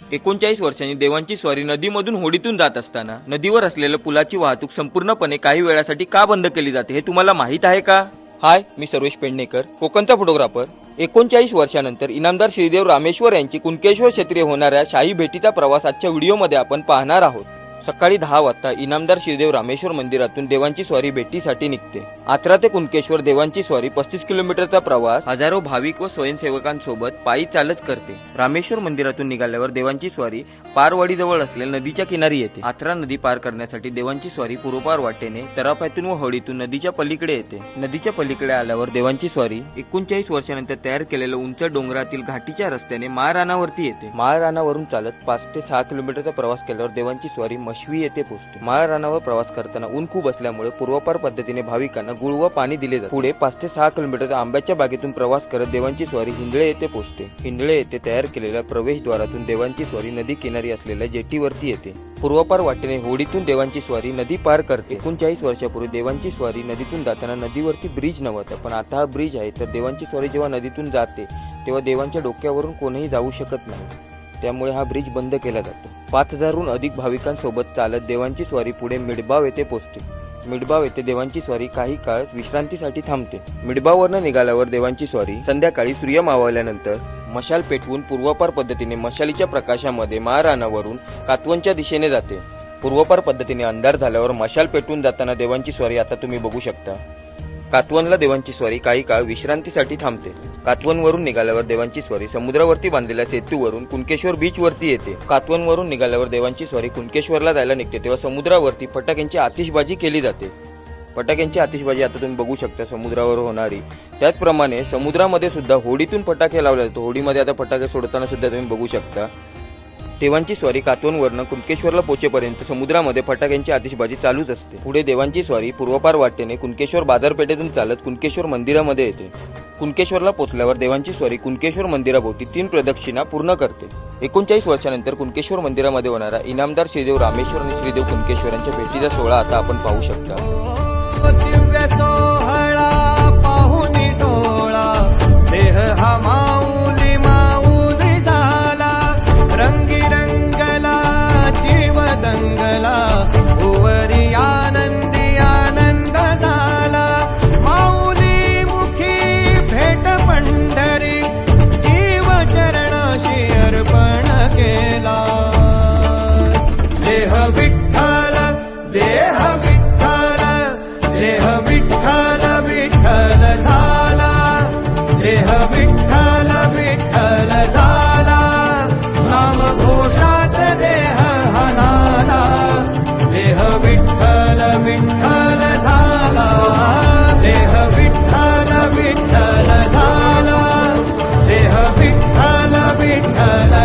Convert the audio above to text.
एकोणचाळीस वर्षांनी देवांची स्वारी नदीमधून होडीतून जात असताना नदीवर असलेल्या पुलाची वाहतूक संपूर्णपणे काही वेळासाठी का बंद केली जाते हे तुम्हाला माहीत आहे का? हाय मी सर्वेश पेडणेकर कोकणचा फोटोग्राफर. एकोणचाळीस वर्षानंतर इनामदार श्रीदेव रामेश्वर यांची कुणकेश्वर क्षेत्रीय होणाऱ्या शाही भेटीचा प्रवास आजच्या व्हिडिओमध्ये आपण पाहणार आहोत. सकाळी दहा वाजता इनामदार श्रीदेव रामेश्वर मंदिरातून देवांची स्वारी भेटीसाठी निघते. आत्रा ते कुणकेश्वर देवांची स्वारी पस्तीस किलोमीटरचा प्रवास हजारो भाविक व स्वयंसेवकांसोबत पायी चालत करते. रामेश्वर मंदिरातून निघाल्यावर देवांची स्वारी पारवाडीजवळ असलेल्या नदीच्या किनारी येते. आत्रा नदी पार करण्यासाठी देवांची स्वारी पूर्वपार वाटेने तराफ्यातून व होडीतून नदीच्या पलीकडे येते. नदीच्या पलीकडे आल्यावर देवांची स्वारी एकोणचाळीस वर्षानंतर तयार केलेल्या उंच डोंगरातील घाटीच्या रस्त्याने माळरानावरती येते. माळरानावरून चालत पाच ते सहा किलोमीटरचा प्रवास केल्यावर देवांची स्वारी मशवी येथे पोहोचते माळरानावर प्रवास करताना ऊन खूप असल्यामुळे पूर्वपार पद्धतीने भाविकांना गुळ व पाणी दिले जाते. पुढे पाच ते सहा किलोमीटर आंब्याच्या बागेतून प्रवास करत देवांची स्वारी हिंदळे येथे पोहोचते हिंदळे येथे तयार केलेल्या प्रवेशद्वारातून देवांची स्वारी नदी किनारी असलेल्या जेटीवरती येते. पूर्वापार वाटेने होडीतून देवांची स्वारी नदी पार करते. एकोणचाळीस वर्षापूर्वी देवांची स्वारी नदीतून जाताना नदीवरती ब्रिज नव्हता पण आता हा ब्रिज आहे तर देवांची स्वारी जेव्हा नदीतून जाते तेव्हा देवांच्या डोक्यावरून कोणीही जाऊ शकत नाही. त्यामुळे हा ब्रिज बंद केला जातो. पाच हजारहून अधिक भाविकांसोबत चालत देवांची स्वारी पुढे मिडबाव येथे पोहोचते मिडबाव येथे देवांची स्वारी काही काळ विश्रांतीसाठी थांबते. मिडबावरनं निघाल्यावर देवांची स्वारी संध्याकाळी सूर्य मावळल्यानंतर मशाल पेटवून पूर्वपार पद्धतीने मशालीच्या प्रकाशामध्ये महाराणावरून कातवनच्या दिशेने जाते. पूर्वपार पद्धतीने अंधार झाल्यावर मशाल पेटवून जाताना देवांची स्वारी आता तुम्ही बघू शकता. कातवनला देवांची स्वारी काही काळ विश्रांतीसाठी थांबते. कातवनवरून निघाल्यावर देवांची स्वारी समुद्रावरती बांधलेल्या सेतूवरून कुणकेश्वर बीच वरती येते. कातवनवरून निघाल्यावर देवांची स्वारी कुणकेश्वरला जायला निघते तेव्हा समुद्रावरती फटाक्यांची आतिषबाजी केली जाते. फटाक्यांची आतिषबाजी आता तुम्ही बघू शकता समुद्रावर होणारी. त्याचप्रमाणे समुद्रामध्ये सुद्धा होडीतून फटाके लावले जातात. होडीमध्ये आता फटाके सोडताना सुद्धा तुम्ही बघू शकता. देवांची स्वारी कातवनवरनं कुणकेश्वरला पोचेपर्यंत समुद्रामध्ये फटाक्यांची आतिषबाजी चालूच असते. पुढे देवांची स्वारी पूर्वपार वाटेने कुणकेश्वर बाजारपेठेतून चालत कुणकेश्वर मंदिरामध्ये येते. कुणकेश्वरला पोचल्यावर देवांची स्वारी कुणकेश्वर मंदिराभोवती तीन प्रदक्षिणा पूर्ण करते. एकोणचाळीस वर्षानंतर कुणकेश्वर मंदिरामध्ये होणारा इनामदार श्रीदेव रामेश्वर आणि श्रीदेव कुणकेश्वर यांच्या भेटीचा सोहळा आता आपण पाहू शकता. ala